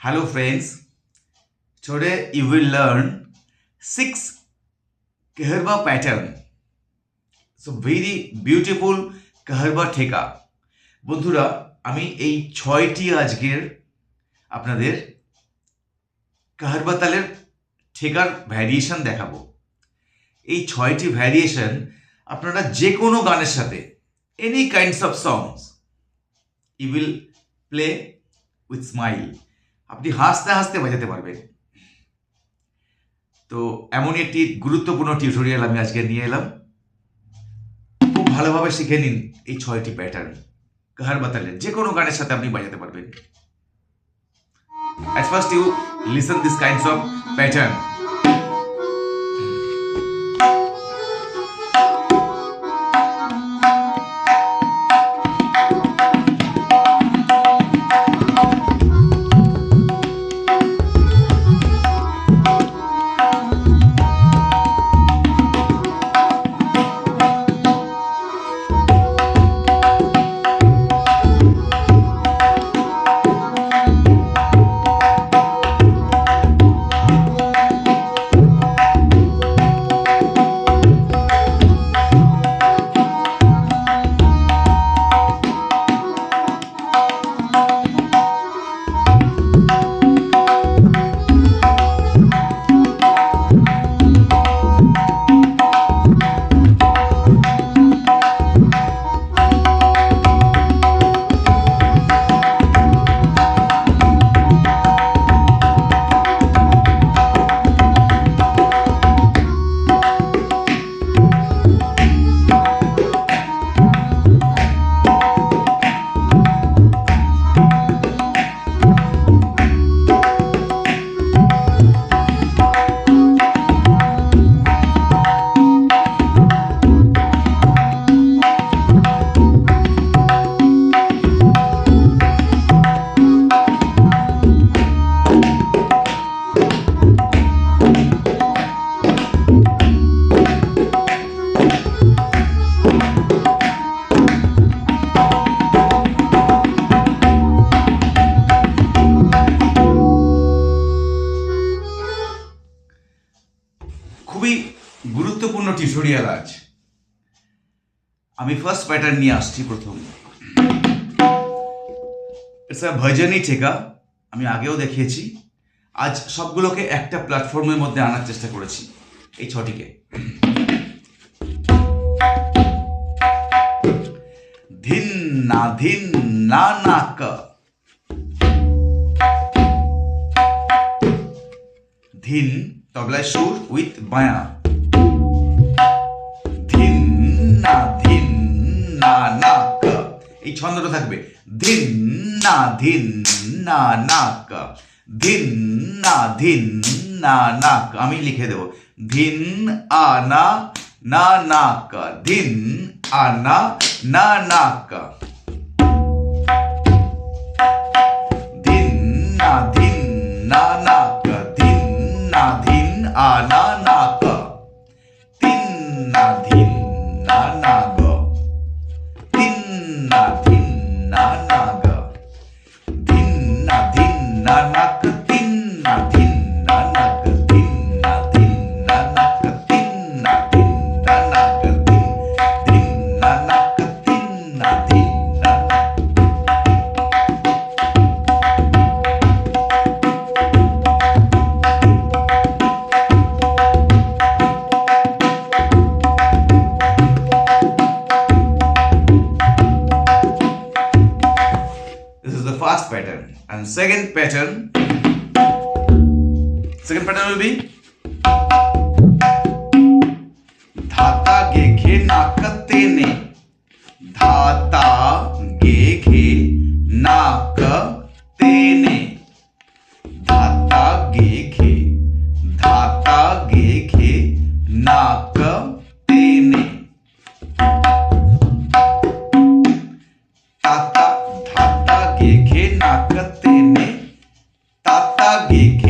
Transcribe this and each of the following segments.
Hello friends, today you will learn six Kaharba pattern. So very beautiful Kaharba ঠেকা বন্ধুরা আমি এই ছয়টি আজকের আপনাদের কাহারবা তালের ঠেকার ভ্যারিয়েশন দেখাবো এই ছয়টি ভ্যারিয়েশন আপনারা যে কোনো গানের সাথে any kinds of songs you will play with smile আপনি হাসতে হাসতে বাজাতে পারবেন। তো এমনই একটি গুরুত্বপূর্ণ টিউটোরিয়াল আমি আজকে নিয়ে এলাম। খুব ভালোভাবে শিখে নিন এই ছয়টি প্যাটার্ন কাহার বাতালের যে কোনো গানের সাথে আপনি বাজাতে পারবেন। At first you listen this kinds of pattern. খুবই গুরুত্বপূর্ণ টিউটোরিয়াল আজ। আমি ফার্স্ট প্যাটার্ন নিয়ে আসছি প্রথম। ইটস ভজনই ঠেকা, আমি আগেও দেখিয়েছি। আজ সবগুলোকে একটা প্ল্যাটফর্মের মধ্যে আনার চেষ্টা করেছি, এই ছটিকে। ধিন না ধিন না না ক। ধিন তবলায় সুর উইথ বায়া ধিন না ধিন না না এই ছন্দটা থাকবে। ধিন না ধিন না না ধিন না ধিন না না আমি লিখে দেব। ধিন, আ, না না ধিন, আ, না না pattern, second pattern will be? धाता गे घे नाक तेने धाता गे घे नाक तेने धाता गे घे धाता गे घे नाक तेने ताता धाता गे घे नाक तेने àgègè.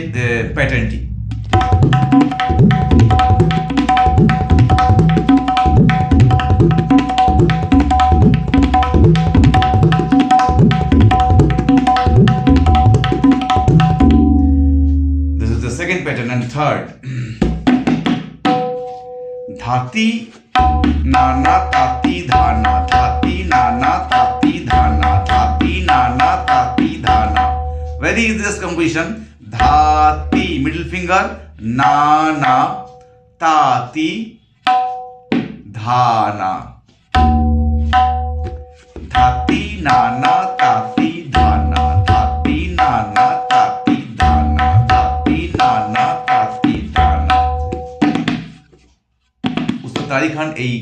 The uh, pattern. This is the second pattern and third. Dhati nana tati dhana dhati nana tati dhana dhati nana tati dhana. Very easy this composition. आती मिडिल फिंगर नाना, ताती, धाना। धाती, नाना, ताती, धाना। धाती, नाना, ताती, धाना। धाती, नाना, ताती, धाना। उसका तारीख खान यही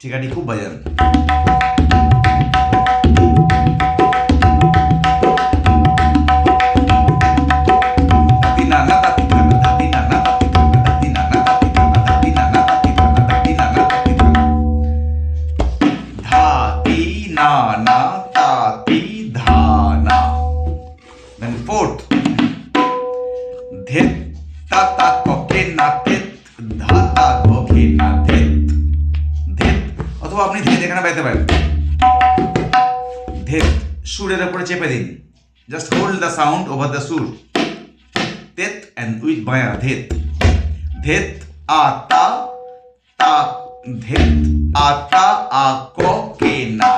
ठीक है ठीक भजन Zeppelin. Just hold the sound over the sur. Tet and with baya dhet. Dhet a ta ta dhet a ta a ko ke na.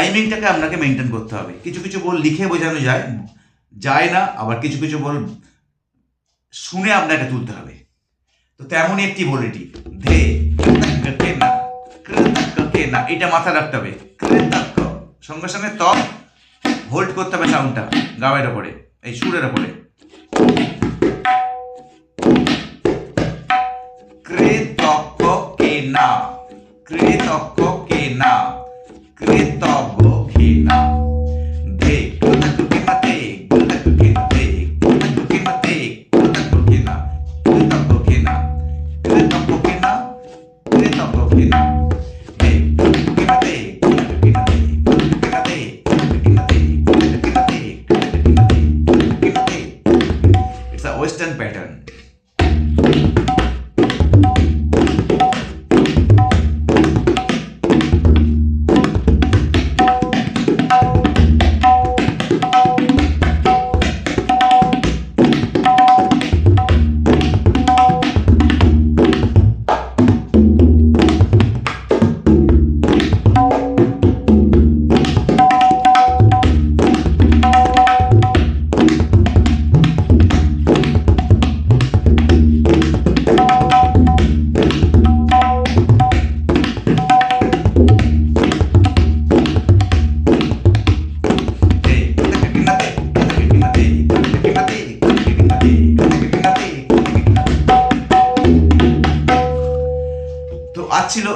টাইমিংটাকে আপনাকে মেনটেন করতে হবে। কিছু কিছু বল লিখে বোঝানো যায় যায় না, আবার কিছু কিছু বল শুনে আপনাকে তুলতে হবে। তো তেমনই একটি বল এটি কেনা এটা মাথা রাখতে হবে। সঙ্গে সঙ্গে ত হোল্ড করতে হবে সাউন্ডটা গাওয়ের ওপরে, এই সুরের ওপরে। কৃতজ্ঞ কেনা কৃতজ্ঞ কেনা কৃতজ্ঞ কেনা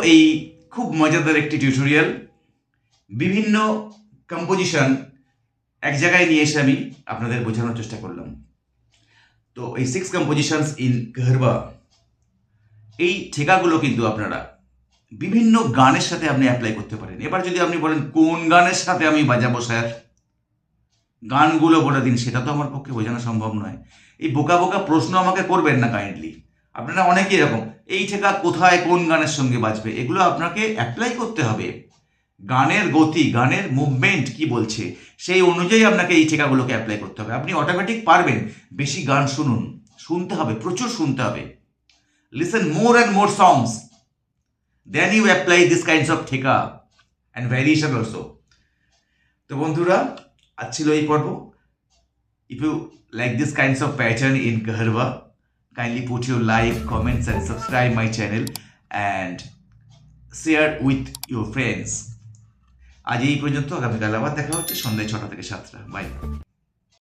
এই খুব মজাদার একটি টিউটোরিয়াল বিভিন্ন কম্পোজিশন এক জায়গায় নিয়ে এসে আমি আপনাদের বোঝানোর চেষ্টা করলাম। তো এই সিক্স কম্পোজিশনস ইন গহরবা এই ঠেকাগুলো কিন্তু আপনারা বিভিন্ন গানের সাথে আপনি অ্যাপ্লাই করতে পারেন। এবার যদি আপনি বলেন, কোন গানের সাথে আমি বাজাবো, স্যার? গানগুলো বলে দিন, সেটা তো আমার পক্ষে বোঝানো সম্ভব নয়। এই বোকা বোকা প্রশ্ন আমাকে করবেন না কাইন্ডলি আপনারা অনেকেই এরকম এই ঠেকা কোথায়, কোন গানের সঙ্গে বাজবে, এগুলো আপনাকে অ্যাপ্লাই করতে হবে। গানের গতি, গানের মুভমেন্ট কি বলছে, সেই অনুযায়ী আপনাকে এই ঠেকাগুলোকে অ্যাপ্লাই করতে হবে। আপনি অটোমেটিক পারবেন বেশি গান শুনুন। শুনতে হবে, প্রচুর শুনতে হবে। Listen more and more songs then you apply this kinds of theka and variation also তো বন্ধুরা, আজ ছিল এই পর্ব। If you like this kinds of pattern in Kaharwa kindly put your like, comments, and subscribe my channel and share with your friends. আজ এই পর্যন্ত আগামীকাল আবার দেখা হচ্ছে সন্ধ্যায় ছটা থেকে সাতটা বাই